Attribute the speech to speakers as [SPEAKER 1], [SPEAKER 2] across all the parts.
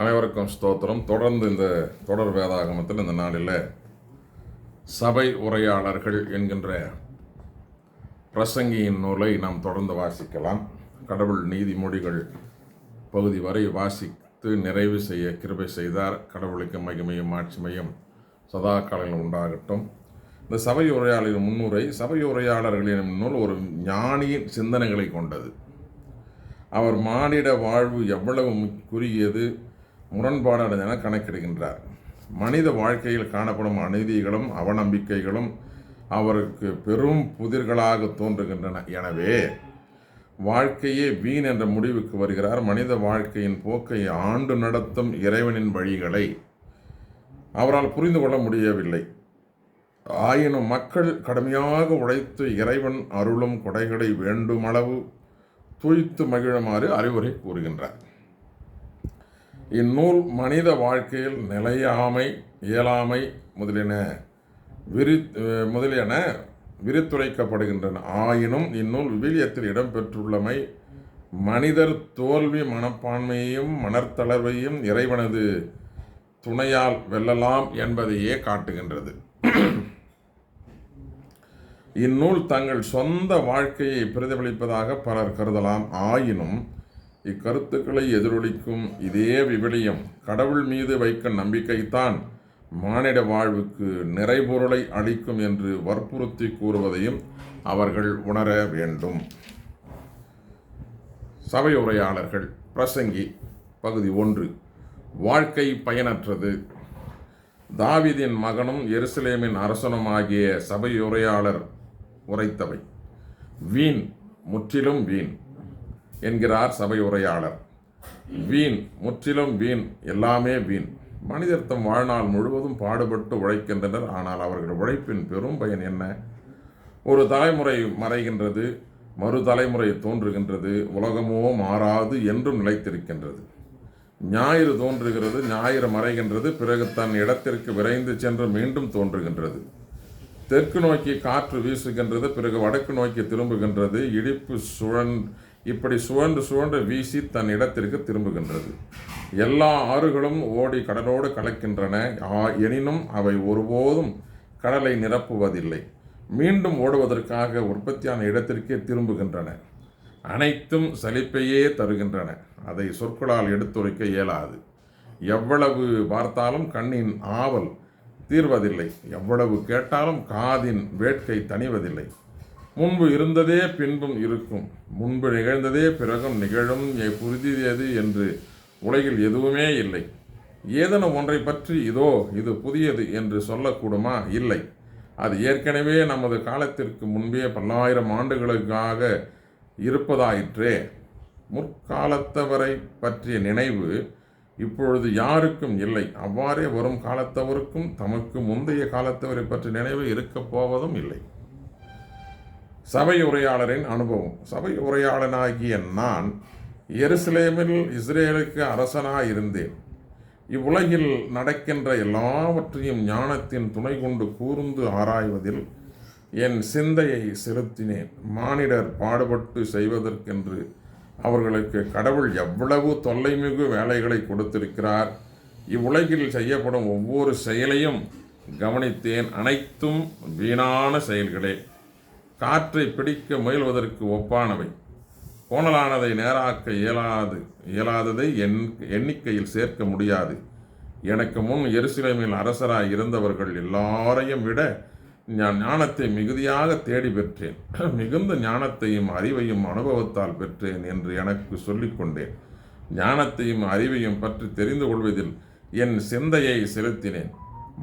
[SPEAKER 1] அனைவருக்கும் ஸ்தோத்திரம். தொடர்ந்து இந்த தொடர் வேதாகமத்தில் இந்த நாளில் சபை உரையாளர்கள் என்கின்ற பிரசங்கியின் நூலை நாம் தொடர்ந்து வாசிக்கலாம். கடவுள் நீதிமொழிகள் பகுதி வரை வாசித்து நிறைவு செய்ய கிருபை செய்தார். கடவுளுக்கு மகிமையும் ஆட்சிமையும் சதா காலங்கள் உண்டாகட்டும். இந்த சபை உரையாளரின் முன்னுரை சபை உரையாளர்களின் நூல் ஒரு ஞானியின் சிந்தனைகளை கொண்டது. அவர் மானிட வாழ்வு எவ்வளவு குறுகியது முரண்பாடு என கணக்கிடுகின்றார். மனித வாழ்க்கையில் காணப்படும் அநீதிகளும் அவநம்பிக்கைகளும் அவருக்கு பெரும் புதிர்களாக தோன்றுகின்றன. எனவே வாழ்க்கையே வீண் என்ற முடிவுக்கு வருகிறார். மனித வாழ்க்கையின் போக்கை ஆண்டு நடத்தும் இறைவனின் வழிகளை அவரால் புரிந்து கொள்ள முடியவில்லை. ஆயினும் மக்கள் கடுமையாக உழைத்து இறைவன் அருளும் கொடைகளை வேண்டுமளவு துய்த்து மகிழுமாறு அறிவுரை கூறுகின்றார். இந்நூல் மனித வாழ்க்கையில் நிலையாமை இயலாமை முதலியன விரி முதலியன விரித்துரைக்கப்படுகின்றன. ஆயினும் இந்நூல் விவிலியத்தில் இடம்பெற்றுள்ளமை மனிதர் தோல்வி மனப்பான்மையையும் மனத்தளர்வையும் இறைவனது துணையால் வெல்லலாம் என்பதையே காட்டுகின்றது. இந்நூல் தங்கள் சொந்த வாழ்க்கையை பிரதிபலிப்பதாக பலர் கருதலாம். ஆயினும் இக்கருத்துக்களை எதிரொலிக்கும் இதே விவிலியம் கடவுள் மீது வைக்க நம்பிக்கைத்தான் மானிட வாழ்வுக்கு நிறைபொருளை அளிக்கும் என்று வற்புறுத்தி கூறுவதையும் அவர்கள் உணர வேண்டும். சபை உரையாளர்கள் பிரசங்கி பகுதி ஒன்று. வாழ்க்கை பயனற்றது. தாவிதின் மகனும் எருசலேமின் அரசனுமாகிய சபையுரையாளர் உரைத்தவை. வீண் முற்றிலும் வீண். என்கிறார் சபை உரையாளர். வீண் முற்றிலும் வீண் எல்லாமே வீண். மனிதர் தம் வாழ்நாள் முழுவதும் பாடுபட்டு உழைக்கின்றனர். ஆனால் அவர்கள் உழைப்பின் பெரும் பயன் என்ன? ஒரு தலைமுறை மறைகின்றது மறு தலைமுறை தோன்றுகின்றது உலகமோ மாறாது என்றும் நிலைத்திருக்கின்றது. ஞாயிறு தோன்றுகிறது ஞாயிறு மறைகின்றது பிறகு தன் இடத்திற்கு விரைந்து சென்று மீண்டும் தோன்றுகின்றது. தெற்கு நோக்கி காற்று வீசுகின்றது பிறகு வடக்கு நோக்கி திரும்புகின்றது இடிப்பு சுழன் இப்படி சுழன்று சுழன்று வீசி தன் இடத்திற்கு திரும்புகின்றது. எல்லா ஆறுகளும் ஓடி கடலோடு கலக்கின்றன. எனினும் அவை ஒருபோதும் கடலை நிரப்புவதில்லை. மீண்டும் ஓடுவதற்காக உற்பத்தியான இடத்திற்கே திரும்புகின்றன. அனைத்தும் சலிப்பையே தருகின்றன. அதை சொற்களால் எடுத்துரைக்க இயலாது. எவ்வளவு பார்த்தாலும் கண்ணின் ஆவல் தீர்வதில்லை. எவ்வளவு கேட்டாலும் காதின் வேட்கை தணிவதில்லை. முன்பு இருந்ததே பின்பும் இருக்கும். முன்பு நிகழ்ந்ததே பிறகும் நிகழும் எ- என்று உலகில் எதுவுமே இல்லை. ஏதேனும் ஒன்றை பற்றி இதோ இது புதியது என்று சொல்லக்கூடுமா? இல்லை. அது ஏற்கனவே நமது காலத்திற்கு முன்பே பல்லாயிரம் ஆண்டுகளுக்காக இருப்பதாயிற்றே. முற்காலத்தவரை பற்றிய நினைவு இப்பொழுது யாருக்கும் இல்லை. அவ்வாறே வரும் காலத்தவருக்கும் தமக்கு முந்தைய காலத்தவரை பற்றிய நினைவு இருக்கப் போவதும் இல்லை. சபை உரையாளரின் அனுபவம். சபை உரையாளனாகிய நான் எருசலேமில் இஸ்ரேலுக்கு அரசனாக இருந்தேன். இவ்வுலகில் நடக்கின்ற எல்லாவற்றையும் ஞானத்தின் துணை கொண்டு கூர்ந்து ஆராய்வதில் என் சிந்தையை செலுத்தினேன். மானிடர் பாடுபட்டு செய்வதற்கென்று அவர்களுக்கு கடவுள் எவ்வளவு தொல்லைமிகு வேலைகளை கொடுத்திருக்கிறார். இவ்வுலகில் செய்யப்படும் ஒவ்வொரு செயலையும் கவனித்தேன். அனைத்தும் வீணான செயல்களே. காற்றை பிடிக்க முயல்வதற்கு ஒப்பானவை. கோணலானதை நேராக்க இயலாது. இயலாததை எண் எண்ணிக்கையில் சேர்க்க முடியாது. எனக்கு முன் எருசலேமில் அரசராய் இருந்தவர்கள் எல்லாரையும் விட நான் ஞானத்தை மிகுதியாக தேடி பெற்றேன். மிகுந்த ஞானத்தையும் அறிவையும் அனுபவத்தால் பெற்றேன் என்று எனக்கு சொல்லிக்கொண்டேன் ஞானத்தையும் அறிவையும் பற்றி தெரிந்து கொள்வதில் என் சிந்தையை செலுத்தினேன்.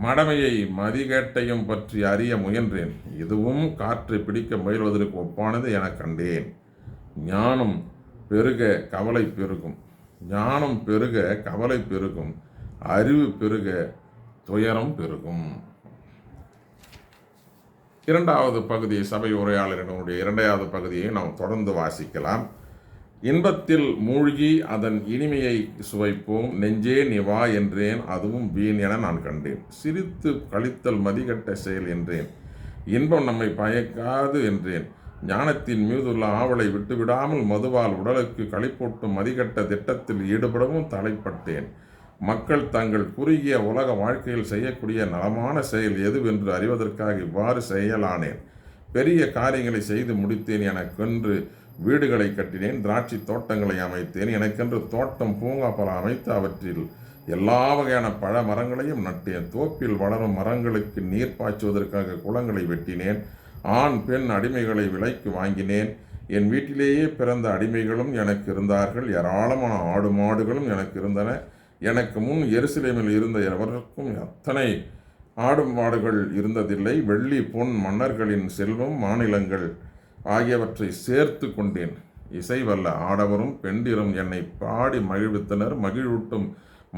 [SPEAKER 1] மடமையை மதிகேட்டையும் பற்றி அறிய முயன்றேன். இதுவும் காற்றை பிடிக்க முயல்வதற்கு ஒப்பானது எனக் கண்டேன். ஞானம் பெருக கவலை பெருகும். ஞானம் பெருக கவலை பெருகும். அறிவு பெருக துயரம் பெருகும். இரண்டாவது பகுதி சபை உரையாளர்களுடைய இரண்டாவது பகுதியை நாம் தொடர்ந்து வாசிக்கலாம். இன்பத்தில் மூழ்கி அதன் இனிமையை சுவைப்போம். நெஞ்சே நிவா என்றேன் அதுவும் வீண் என நான் கண்டேன். சிரித்து கழித்தல் மதிகட்ட செயல் என்றேன். இன்பம் நம்மை பயக்காது என்றேன். ஞானத்தின் மீதுள்ள ஆவலை விட்டுவிடாமல் மதுவால் உடலுக்கு களிப்பூட்டும் மதிகட்ட திட்டத்தில் ஈடுபடவும் தலைப்பட்டேன். மக்கள் தங்கள் குறுகிய உலக வாழ்க்கையில் செய்யக்கூடிய நலமான செயல் எதுவென்று அறிவதற்காக இவ்வாறு செயலானேன். பெரிய காரியங்களை செய்து முடித்தேன் எனக்கென்று வீடுகளை கட்டினேன் திராட்சை தோட்டங்களை அமைத்தேன். எனக்கென்று தோட்டம் பூங்கா பல அமைத்து அவற்றில் எல்லா வகையான பழ மரங்களையும் நட்டேன். தோப்பில் வளரும் மரங்களுக்கு நீர் பாய்ச்சுவதற்காக குளங்களை வெட்டினேன். ஆண் பெண் அடிமைகளை விலைக்கு வாங்கினேன். என் வீட்டிலேயே பிறந்த அடிமைகளும் எனக்கு இருந்தார்கள். ஏராளமான ஆடு மாடுகளும் எனக்கு இருந்தன. எனக்கு முன் எருசலேமில் இருந்த எவருக்கும் அத்தனை ஆடு மாடுகள் இருந்ததில்லை. வெள்ளி பொன் மன்னர்களின் செல்வம் மாநிலங்கள் ஆகியவற்றை சேர்த்து கொண்டேன். இசை வல்ல ஆடவரும் பெண்டிரும் என்னை பாடி மகிழ்வித்தனர் மகிழ்வூட்டும்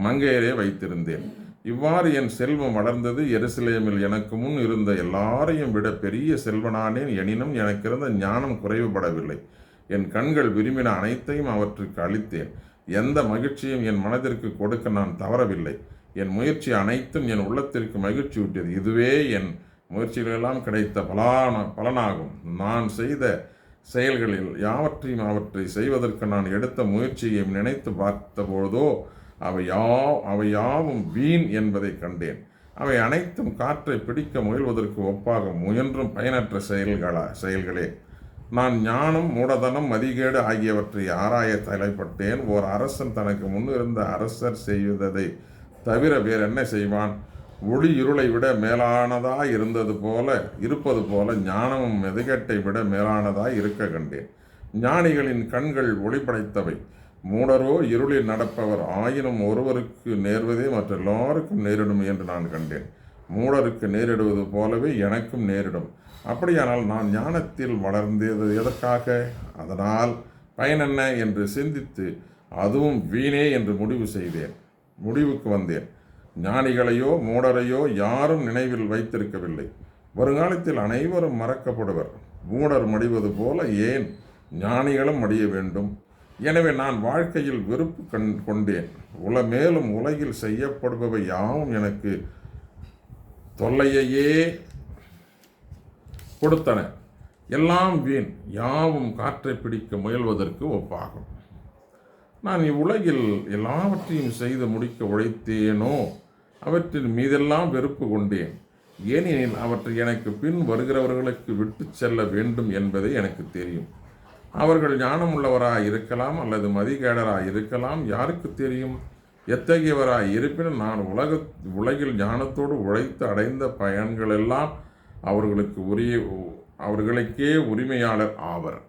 [SPEAKER 1] மங்கையரே வைத்திருந்தேன். இவ்வாறு என் செல்வம் வளர்ந்தது. எருசலேமில் எனக்கு முன் இருந்த எல்லாரையும் விட பெரிய செல்வனானேன். எனினும் எனக்கு இருந்த ஞானம் குறைவுபடவில்லை. என் கண்கள் விரும்பின அனைத்தையும் அவற்றுக்கு அளித்தேன். எந்த மகிழ்ச்சியும் என் மனதிற்கு கொடுக்க நான் தவறவில்லை. என் முயற்சி அனைத்தும் என் உள்ளத்திற்கு மகிழ்ச்சி விட்டது இதுவே என் முயற்சிகளெல்லாம் கிடைத்த பலான பலனாகும். நான் செய்த செயல்களில் யாவற்றையும் அவற்றை செய்வதற்கு நான் எடுத்த முயற்சியையும் நினைத்து பார்த்தபொழுதோ அவை யா அவை யாவும் வீண் என்பதை கண்டேன். அவை அனைத்தும் காற்றை பிடிக்க முயல்வதற்கு ஒப்பாக முயன்றும் பயனற்ற செயல்களா செயல்களே. நான் ஞானம் மூடதனம் மதிகேடு ஆகியவற்றை ஆராய தலைப்பட்டேன். ஓர் அரசன் தனக்கு முன்னிருந்த அரசர் செய்வதை தவிர வேறு என்ன செய்வான்? ஒளி இருளை விட மேலானதாக இருந்தது போல இருப்பது போல ஞானமும் மெதுகேட்டை விட மேலானதா இருக்க கண்டேன். ஞானிகளின் கண்கள் ஒளி படைத்தவை மூடரோ இருளில் நடப்பவர் ஆயினும் ஒருவருக்கு நேர்வதே மற்றெல்லோருக்கும் நேரிடும் என்று நான் கண்டேன். மூடருக்கு நேரிடுவது போலவே எனக்கும் நேரிடும். அப்படியானால் நான் ஞானத்தில் வளர்ந்தது எதற்காக? அதனால் பயன் என்ன என்று சிந்தித்து அதுவும் வீணே என்று முடிவு செய்தேன். முடிவுக்கு வந்தேன். ஞானிகளையோ மூடரையோ யாரும் நினைவில் வைத்திருக்கவில்லை. வருங்காலத்தில் அனைவரும் மறக்கப்படுவர். மூடர் மடிவது போல ஏன் ஞானிகளும் மடிய வேண்டும்? எனவே நான் வாழ்க்கையில் வெறுப்பு கண் கொண்டேன். உல மேலும் உலகில் செய்யப்படுபவை யாவும் எனக்கு தொல்லையையே கொடுத்தன. எல்லாம் வீண். யாவும் காற்றை பிடிக்க முயல்வதற்கு ஒப்பாகும். நான் இவ்வுலகில் எல்லாவற்றையும் செய்து முடிக்க உழைத்தேனோ? அவற்றின் மீதெல்லாம் வெறுப்பு கொண்டேன். ஏனெனில் அவற்றை எனக்கு பின் வருகிறவர்களுக்கு விட்டு செல்ல வேண்டும் என்பதை எனக்கு தெரியும். அவர்கள் ஞானமுள்ளவராய் இருக்கலாம் அல்லது மதிகேடராய் இருக்கலாம் யாருக்கு தெரியும்? எத்தகையவராய் இருப்பினும் நான் உலக உலகில் ஞானத்தோடு உழைத்து அடைந்த பயன்களெல்லாம் அவர்களுக்கு உரிய அவர்களுக்கே உரிமையாளர் ஆவர்.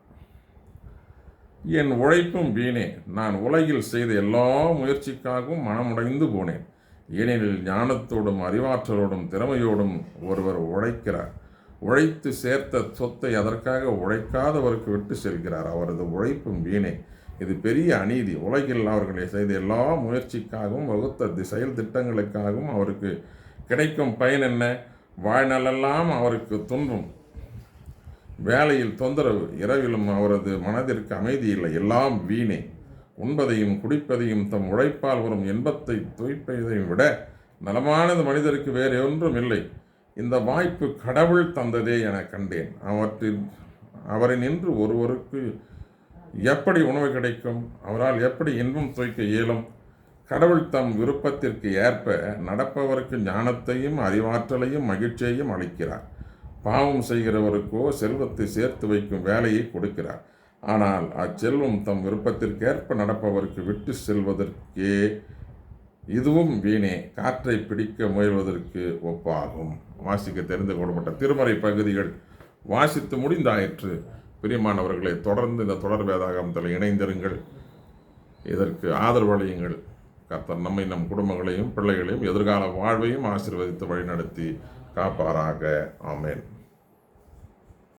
[SPEAKER 1] என் உழைப்பும் வீணே. நான் உலகில் செய்த எல்லா முயற்சிக்காகவும் மனமுடைந்து போனேன். ஏனெனில் ஞானத்தோடும் அறிவாற்றலோடும் திறமையோடும் ஒருவர் உழைக்கிறார். உழைத்து சேர்த்த சொத்தை அதற்காக உழைக்காதவருக்கு விட்டு செல்கிறார். அவரது உழைப்பும் வீணே. இது பெரிய அநீதி. உலகில் அவர்களை செய்த எல்லா முயற்சிக்காகவும் வகுத்த செயல் திட்டங்களுக்காகவும் அவருக்கு கிடைக்கும் பயன் என்ன? வாழ்நாளெல்லாம் அவருக்கு துன்பம். வேலையில் தொந்தரவு. இரவிலும் அவரது மனதிற்கு அமைதி இல்லை. எல்லாம் வீணே. உண்பதையும் குடிப்பதையும் தம் உழைப்பால் வரும் இன்பத்தை துய்ப்பதையும் விட நலமானது மனிதருக்கு வேறு ஒன்றும் இல்லை. இந்த வாய்ப்பு கடவுள் தந்ததே என கண்டேன். அவற்றில் அவரை நின்று ஒருவருக்கு எப்படி உணவு கிடைக்கும்? அவரால் எப்படி இன்பம் துவைக்க இயலும்? கடவுள் தம் விருப்பத்திற்கு ஏற்ப நடப்பவருக்கு ஞானத்தையும் அறிவாற்றலையும் மகிழ்ச்சியையும் அளிக்கிறார். பாவம் செய்கிறவருக்கோ செல்வத்தை சேர்த்து வைக்கும் வேலையை கொடுக்கிறார். ஆனால் அச்செல்வம் தம் விருப்பத்திற்கேற்ப நடப்பவருக்கு விட்டு செல்வதற்கே இதுவும் வீணே. காற்றை பிடிக்க முயல்வதற்கு ஒப்பாகும். வாசிக்க தெரிந்து கொள்ளப்பட்ட திருமறை பகுதிகள் வாசித்து முடிந்தாயிற்று. பிரியமானவர்களை தொடர்ந்து இந்த தொடர் வேதாகமத்தில் இணைந்திருங்கள். இதற்கு ஆதரவளியுங்கள் கர்த்தர் நம்மை நம் குடும்பங்களையும் பிள்ளைகளையும் எதிர்கால வாழ்வையும் ஆசீர்வதித்து வழிநடத்தி காப்பாராக. ஆமேன்.